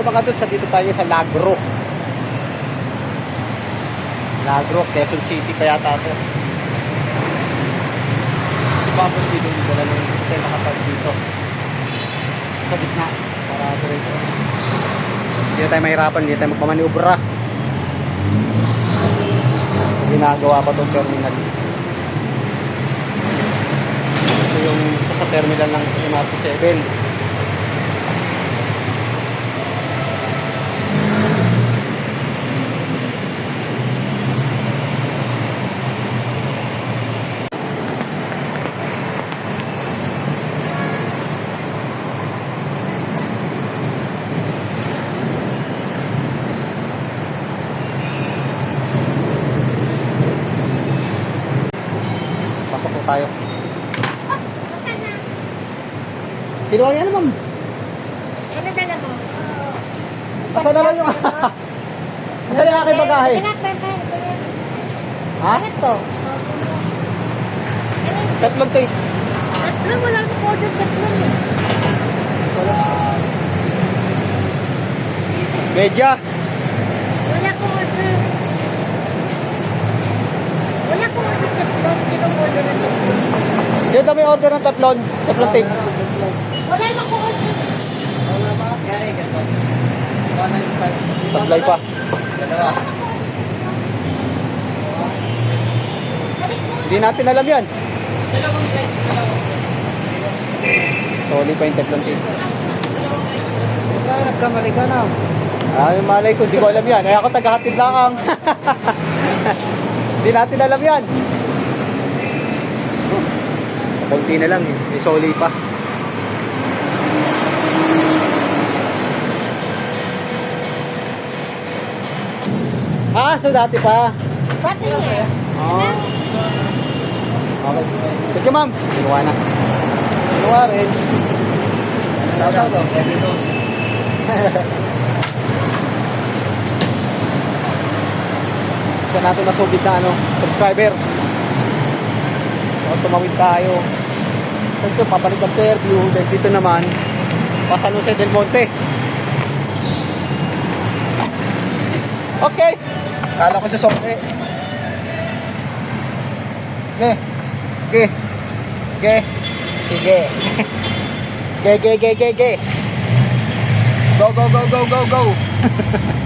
So mga doon, sa dito tayo sa Lagro. Lagro, Quezon City pa yata ito. Si Bubble dito dito na nung tayo nakapag dito. Sa gitna. Para diretso. Hindi tayo mahirapan, hindi tayo magpamaniubra. So ginagawa pa itong terminal. Ito yung isa sa terminal ng MRT 7. Pasok po tayo. Saan na? Kinuha niya naman. Ano dala mo? Asan naman yung... Asan yung aking bagahe? Ko yan. Ha? Ano to? Tatlong tape. Tatlo, walang order tatlo eh. Medya. Wala ko order. Wala ko order tatlo. Sino order na tatlo? Sino may order ng tatlon? Tatlong tape. Wala na ko order. Supply pa. Hindi natin alam yan. Solid pa yung tatlong tape. Nagkamali ka na. Ah, yung malay ko, hindi ko alam yan. Ay ako tagahatid lang ang. Hindi natin alam yan. Kunti na lang eh. May soli pa. Ah, so dati pa. Sa atin eh. Oh. Okay. Thank you, ma'am. Kinuha na. Kinuha rin. Out, oh. Saan natin masugid na ano, subscriber. So, tumawid tayo. So, ito, papalik ang Fairview. Then dito naman, pa San Jose del Monte. Okay. Kala ko sa Soke. Okay. Okay. Okay. Sige. Okay, okay, okay, okay, okay. Go, go, go, go, go, go.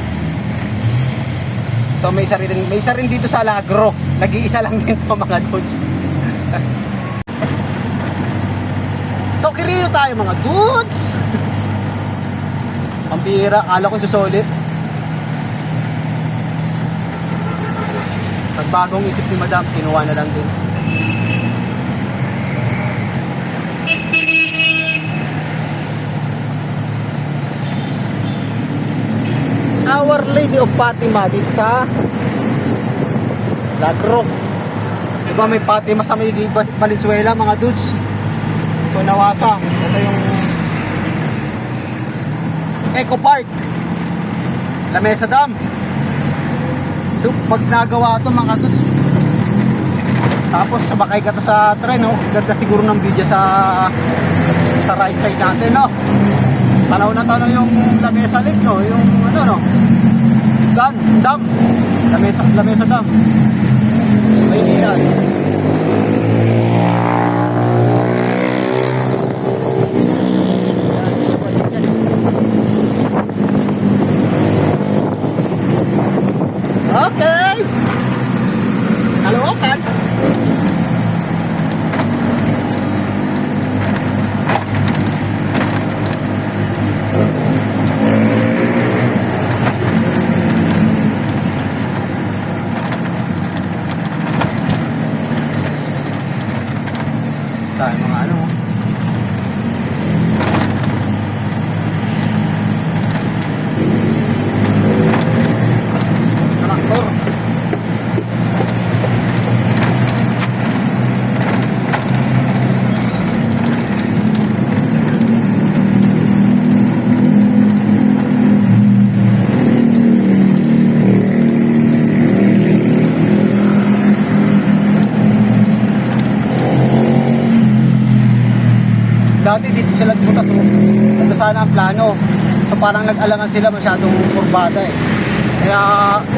So may isa rin, may isa rin dito sa Alagro. Nag-iisa lang din to mga dudes. so kirino tayo mga dudes. Bihira, kala ko susulit. Nagbagong isip ni Madam, kinuha na lang din. Our Lady of Fatima dito sa Lagro. Diba may Fatima sa may Valenzuela mga dudes. So nawasa. Ito yung Eco Park. Lamesa Dam. So pag nagawa ito mga dudes, tapos sabakay ka sa tren, no? Ganda siguro ng video sa sa right side natin, no? Tanaw na tanaw yung lamesa lake, no? Yung ano, no? Dan, dam. Lamesa, lamesa dam. May ilan. Okay. Halo, open. Tayo mga ano. Traktor. Dati dito sila butas. oh. Ito sana ang plano. So parang nag-alangan sila masyadong kurbada eh. Kaya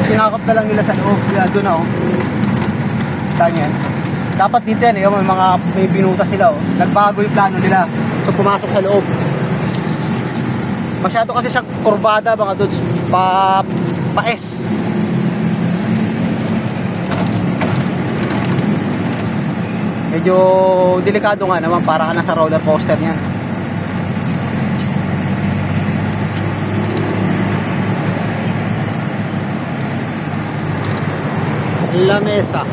sinakop na lang nila sa loob. Kaya doon na oh. Kita niyo yan. Dapat dito yan eh. May mga may binuta sila oh. Nagbago yung plano nila. So pumasok sa loob. Masyado kasi siyang kurbada mga dudes. Pa, pa S. Medyo delikado nga naman para ka nasa roller coaster niyan. La mesa.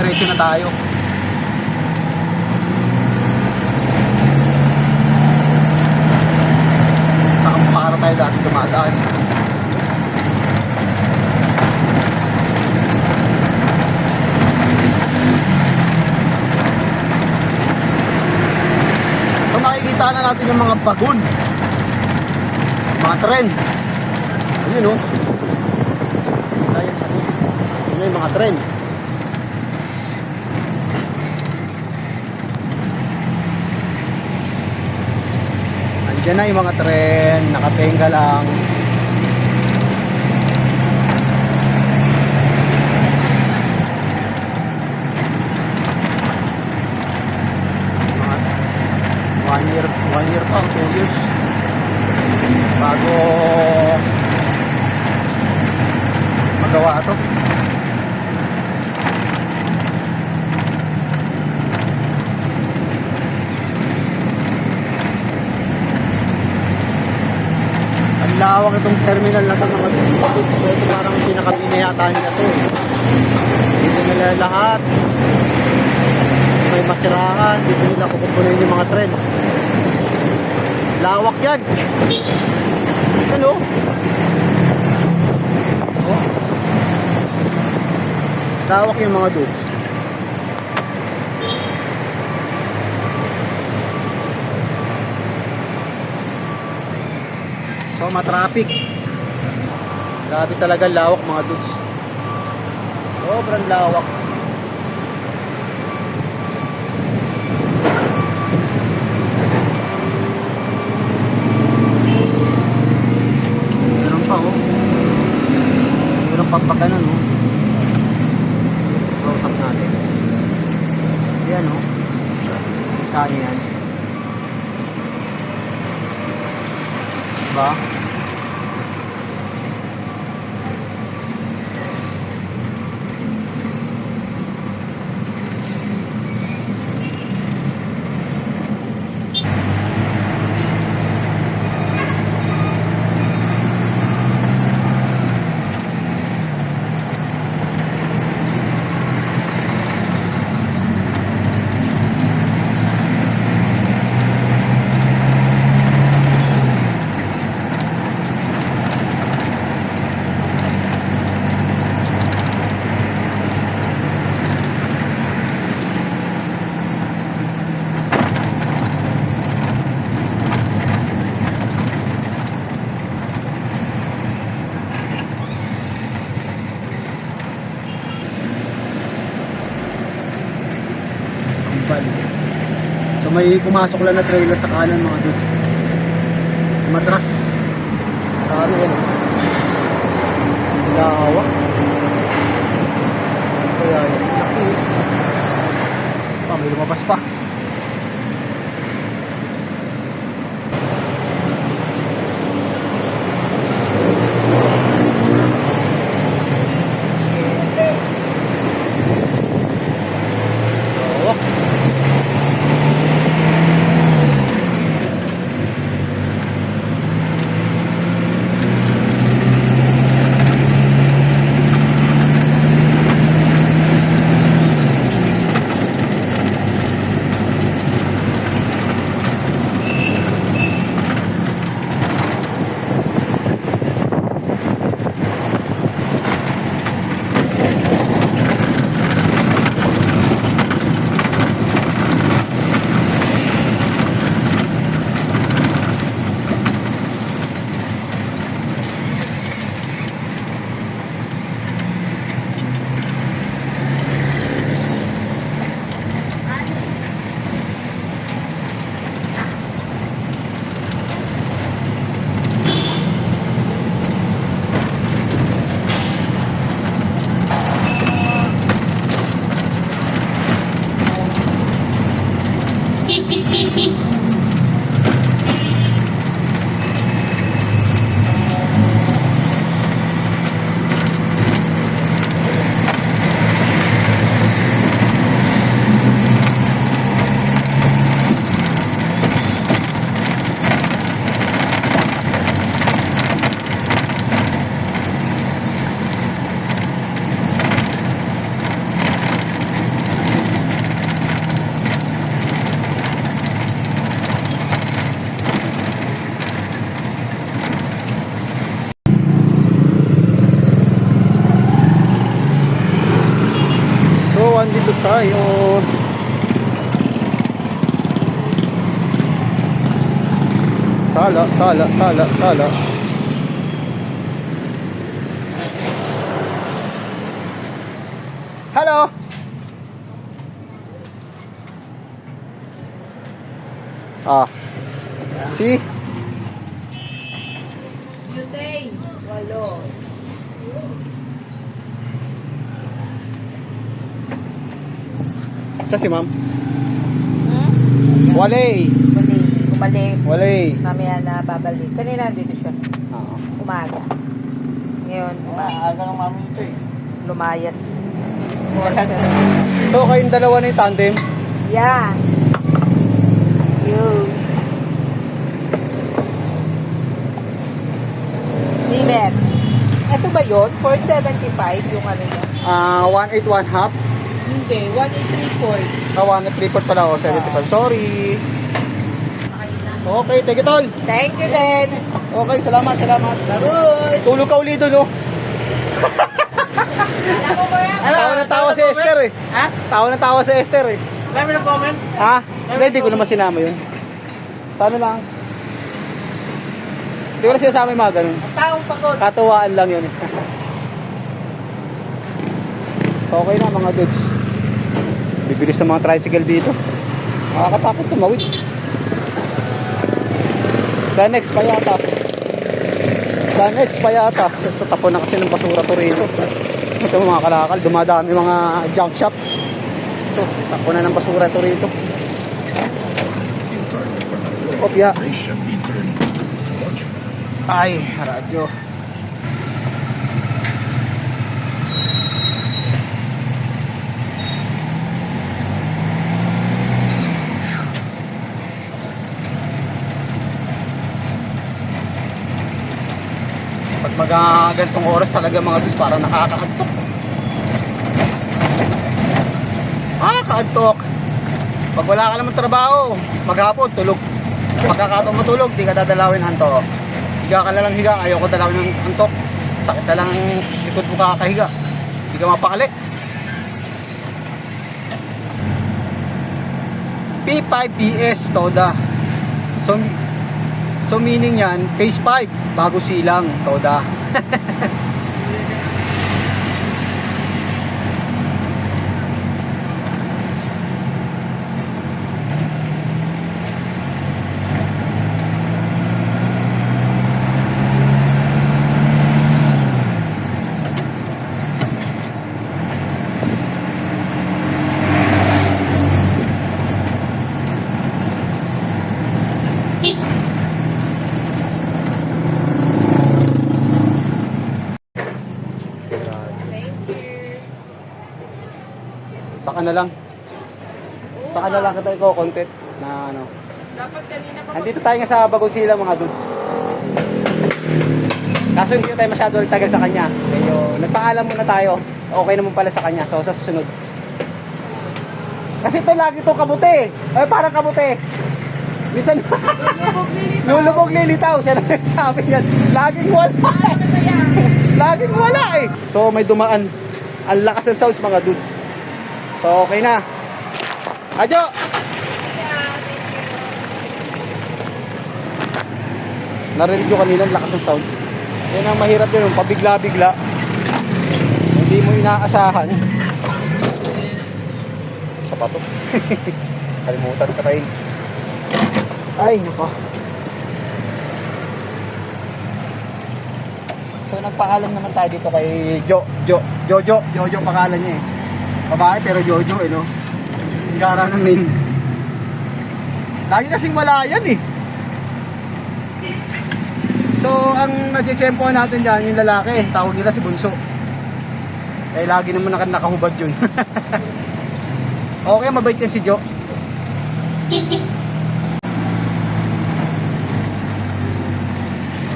So nakakadiretso na tayo. Sa Amparo tayo dati dumadaan. So makikita na natin yung mga bagon. Mga tren. Ayun o. Ayun, Ayun yung mga tren. Andiyan na yung mga tren, nakatenga lang. One year, one year pa, two years. Bago magawa ito. Lawak itong terminal na ito mga goods ko. Ito parang pinakabinayata nila ito. eh. Dito nila lahat. May masirahan. Dito nila kukumpunin yung mga tren. Lawak yan. Ano? Oh. Lawak yung mga dudes. So, matraffic. Grabe talaga lawak mga dudes. Sobrang lawak. Meron pa oh. Meron pa pa ganun oh. Kausap natin. Yan oh. Kaya yan. Diba? Ambal. So pumasok lang na trailer sa kanan mga dude. Matras. Ano yan? oh. Lawak. Kaya yan. Laki. Pa, may lumabas pa. Tala, tala, tala, tala. Hello! Ah. Si? Yutay. Walo. Kasi ma'am. Hmm? Walay. Bali. Umalis. Walay. Mamaya na babalik. Kanina dito siya. Ah. Umaga. Ngayon, uma- Aga ng mami ito eh. lumayas. So, kayong dalawa na yung tandem? Yeah. You. Limex. Ito ba yun? 475 yung ano niya? Ah, 181 half. Hindi. 1834. Ah, 134 pala ako, 75. Sorry. Okay, take it all. Thank you then. Okay, salamat, salamat. Good. Tulog ka uli doon, oh. Tawa na tawa si Esther, eh. Ha? Tawa na tawa si Esther, eh. Dami ng comment? Ha? Hindi, hindi ko naman sinama yun. Sana lang. Hindi ko na sinasama yung mga ganun. Ang taong pagod. Katuwaan lang yun, eh. So, okay na, mga dudes. Bibilis ng mga tricycle dito. Nakakatakot tumawid. Next payatas. Next payatas. Ito tapon na kasi ng basura to rito. Ito mga kalakal, dumadami mga junk shop. Ito, tapon na ng basura to rito. Opya. Ay, radyo. Ah, ganitong oras talaga mga bis parang nakakaantok. Nakakaantok. Pag wala ka naman trabaho, maghapon, tulog. Pagkakataon matulog, di ka dadalawin antok. Higa ka na lang higa, ayaw ko dalawin ng antok. Sakit na lang ang likod mo kakahiga. Hindi ka mapakali. P5PS Toda. So, so meaning yan, phase 5, bago silang Toda. Saka na lang. Saka na lang kita ko content na ano. Dapat kanina pa. Andito tayo nga sa Bagong Sila mga dudes. Kaso hindi tayo masyado tagal sa kanya. Medyo nagpaalam muna tayo. Okay naman pala sa kanya. So sa susunod. Kasi ito lagi to kabuti. Eh parang kabuti. Minsan lulubog lilitaw. Siya na sabi yan. Laging wala. Laging wala eh. So may dumaan. Ang lakas ng sounds mga dudes. So okay na. Adyo! Narinig nyo kanina ang lakas ng sounds. Yan ang mahirap yun, yung pabigla-bigla. Hindi mo inaasahan. Isa pa to. Kalimutan ka tayo. Ay, nako. So nagpaalam naman tayo dito kay Jo, Jo, Jojo, Jojo pangalan niya eh. Babae pero Jojo eh no. Gara ng main. Lagi kasing wala yan eh. So, ang nadjechempohan natin dyan, yung lalaki, tawag nila si Bunso. Eh, lagi naman naka nakahubad yun. okay, mabait yan si Jo.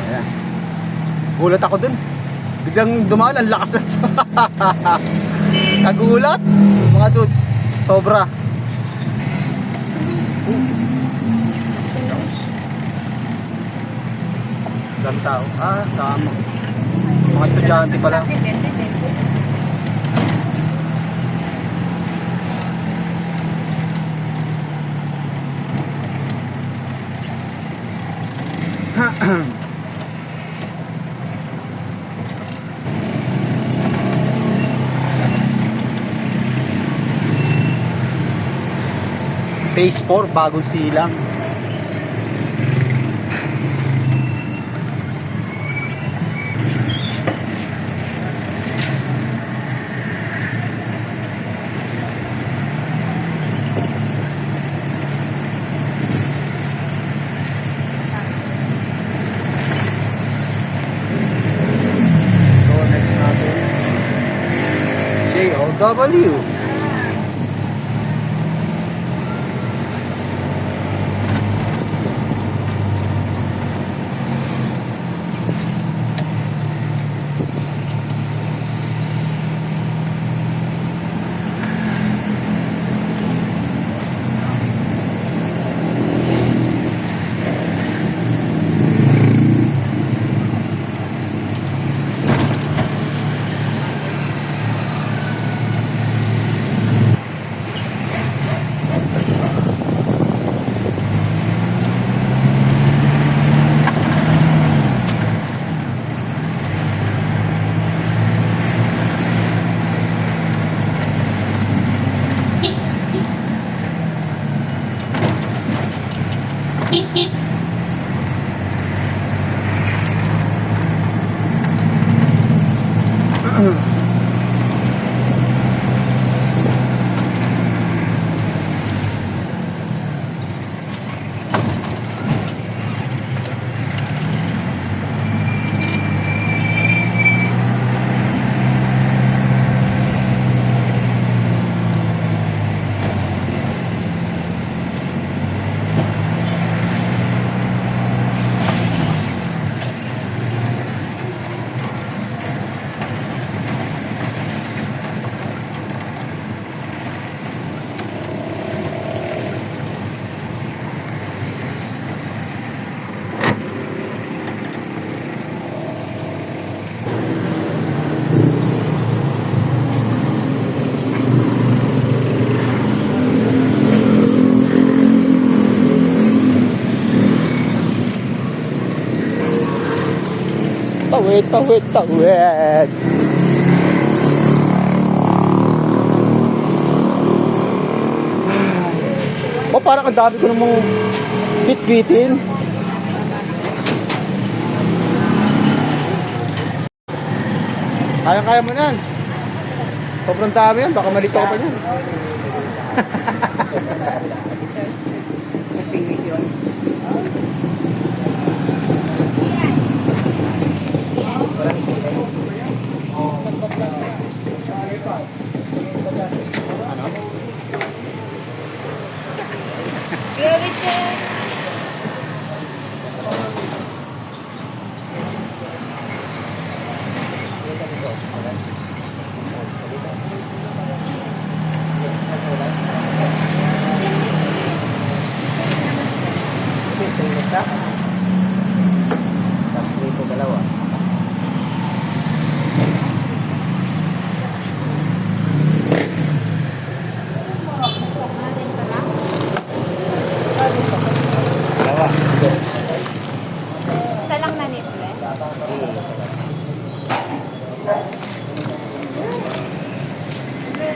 Ayan. Gulat ako dun. Biglang dumaan, ang lakas na. Kagulat, mga dudes. Sobra. Ilang tao? Ah, tama. Mga estudyante pala. Phase 4, bagong silang. So next natin, JOW. Tawid, tawid, tawid. O parang ang dami ko namang bit-bitin. Kaya-kaya mo na. Sobrang dami yan. Baka malito ka pa yan. Isa lang na nito eh.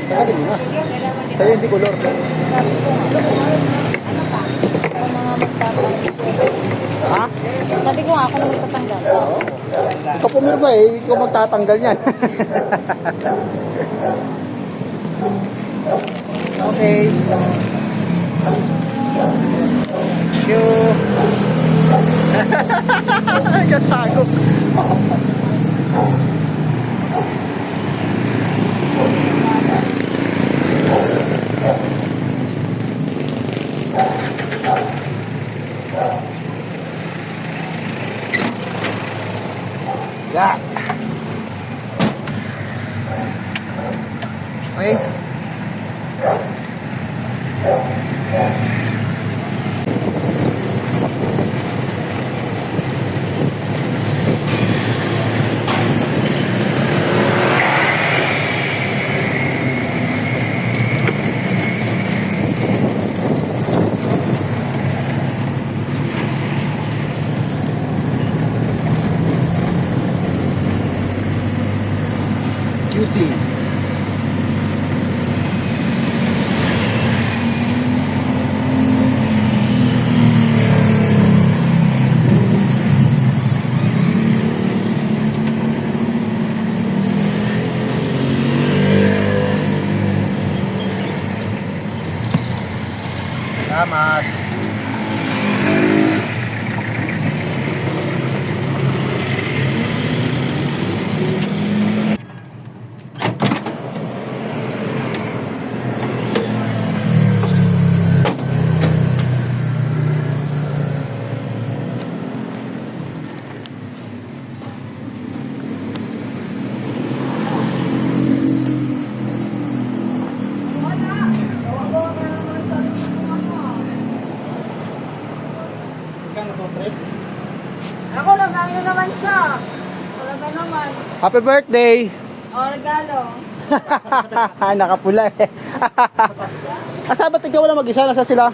Tagalin mo na. Sige, dalawa nito. Sa'yo hindi color. Sabi ko nga, ano pa? Ako mga magtatanggal. Ha? Sabi ko nga, ako na magtatanggal. Ikaw pumirma Ikaw magtatanggal yan. okay. Thank you. Gatago. Happy birthday! O, regalo. Nakapula eh. Asa ba't ikaw wala mag-isa? Nasa sila?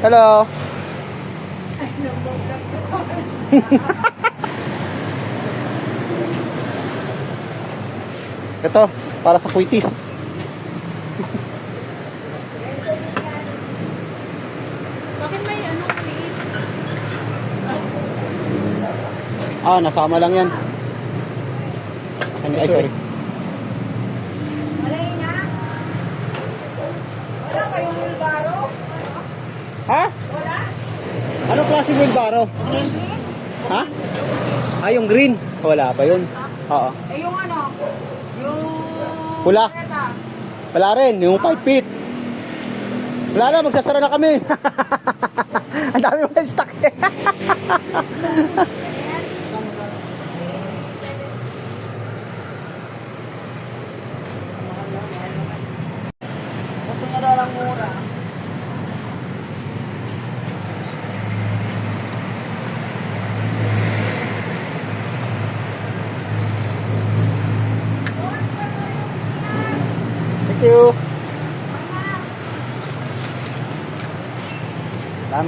Hello. Ito, para sa quitis. Bakit may ano, maliit? Ah, nasama lang yan. Ano, ay, sorry. Malay na. Wala kayong wheelbarrow? Ha? Wala? Anong klaseng wheelbarrow? Ha? Ah, yung green. Wala pa yun. Oo. Eh, yung ano? Yung... Pula. Wala rin, yung 5 feet. Wala na, magsasara na kami. Ang dami mo na stock eh.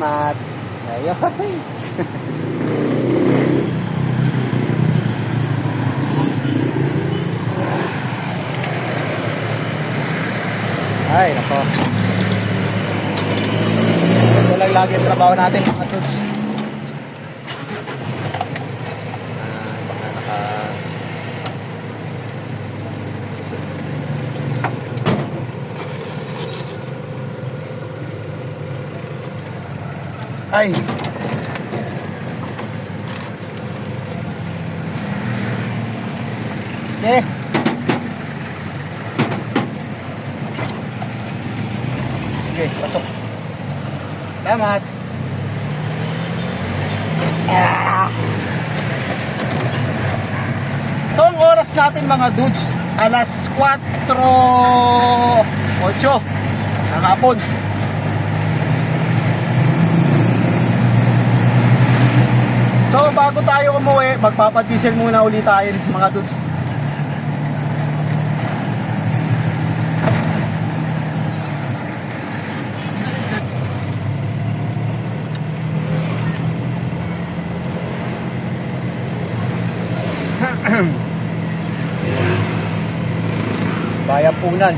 Salamat. Ayun. Ay, nako. Ito lang lagi ang trabaho natin, mga tuts. Ay. Okay. Okay, pasok. Salamat. Ah. So, ang oras natin mga dudes, alas 4.08 ng hapon. Bago tayo umuwi, magpapadiesel muna ulit tayo mga dudes. Bayan punan.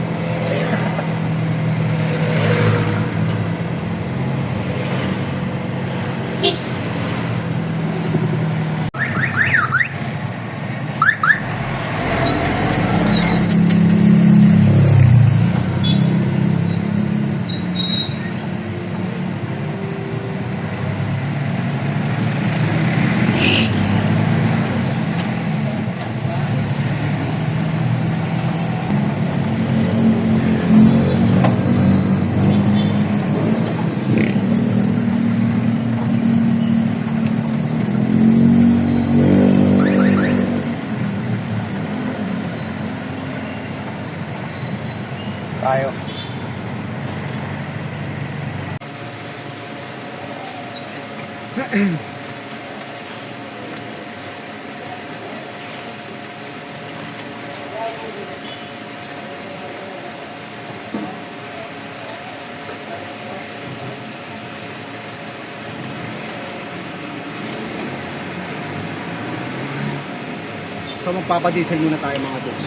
So magpapadiesel muna tayo mga boss.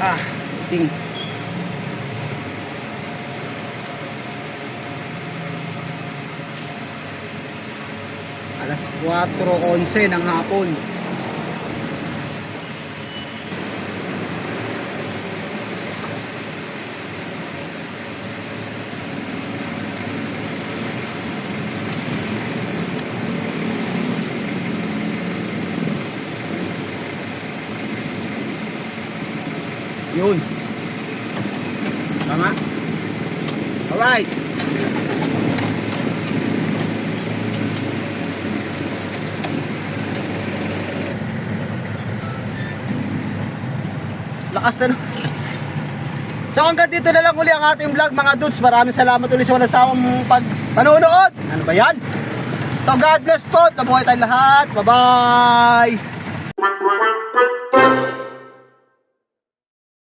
Ah, ting. Alas 4.11 ng hapon. Yun. Tama? Alright. Lakas na no. So hanggang dito na lang uli ang ating vlog mga dudes. Maraming salamat ulit sa walang sawang pag panonood. Ano ba yan? So God bless po. Tabuhay tayong lahat. Bye-bye.